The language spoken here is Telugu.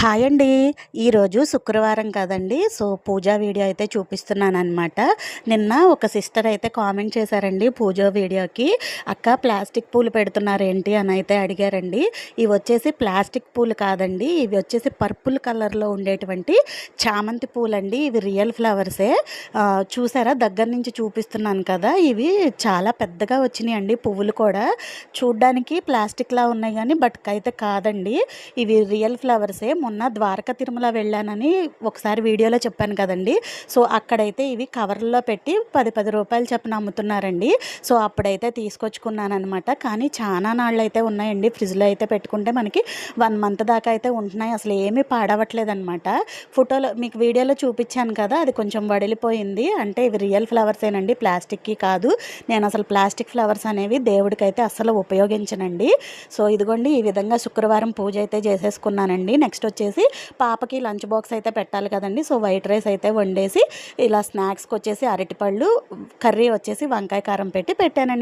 హాయ్ అండి. ఈరోజు శుక్రవారం కదండి. సో పూజా వీడియో అయితే చూపిస్తున్నాను అనమాట నిన్న ఒక సిస్టర్ అయితే కామెంట్ చేశారండి పూజా వీడియోకి. అక్క ప్లాస్టిక్ పూలు పెడుతున్నారు ఏంటి? అని అయితే అడిగారండి. ఇవి వచ్చేసి ప్లాస్టిక్ పూలు కాదండి. ఇవి వచ్చేసి పర్పుల్ కలర్లో ఉండేటువంటి చామంతి పూలండి. ఇవి రియల్ ఫ్లవర్సే. చూసారా? దగ్గర నుంచి చూపిస్తున్నాను కదా. ఇవి చాలా పెద్దగా వచ్చినాయి అండి పువ్వులు కూడా. చూడ్డానికి ప్లాస్టిక్లా ఉన్నాయి కానీ బట్ అయితే కాదండి. ఇవి రియల్ ఫ్లవర్సే. మొన్న ద్వారకా తిరుమల వెళ్ళానని ఒకసారి వీడియోలో చెప్పాను కదండి. సో అక్కడైతే ఇవి కవర్లో పెట్టి పది పది రూపాయలు చెప్పిన అమ్ముతున్నారండి. సో అప్పుడైతే తీసుకొచ్చుకున్నాను అనమాట కానీ చాలా నాళ్ళు అయితే ఉన్నాయండి. ఫ్రిడ్జ్లో అయితే పెట్టుకుంటే మనకి వన్ మంత్ దాకా అయితే ఉంటున్నాయి. అసలు ఏమీ పాడవట్లేదు అనమాట ఫోటోలో మీకు వీడియోలో చూపించాను కదా అది కొంచెం వడిలిపోయింది. అంటే ఇవి రియల్ ఫ్లవర్సేనండి ప్లాస్టిక్కి కాదు. నేను అసలు ప్లాస్టిక్ ఫ్లవర్స్ అనేవి దేవుడికైతే అస్సలు ఉపయోగించనండి. సో ఇదిగోండి ఈ విధంగా శుక్రవారం పూజ అయితే చేసేసుకున్నానండి. నెక్స్ట్ వచ్చి వచ్చేసి పాపకి లంచ్ బాక్స్ అయితే పెట్టాలి కదండి. సో వైట్ రైస్ అయితే వండేసి ఇలా స్నాక్స్కి వచ్చేసి అరటిపళ్ళు కర్రీ వచ్చేసి వంకాయ కారం పెట్టి పెట్టానండి.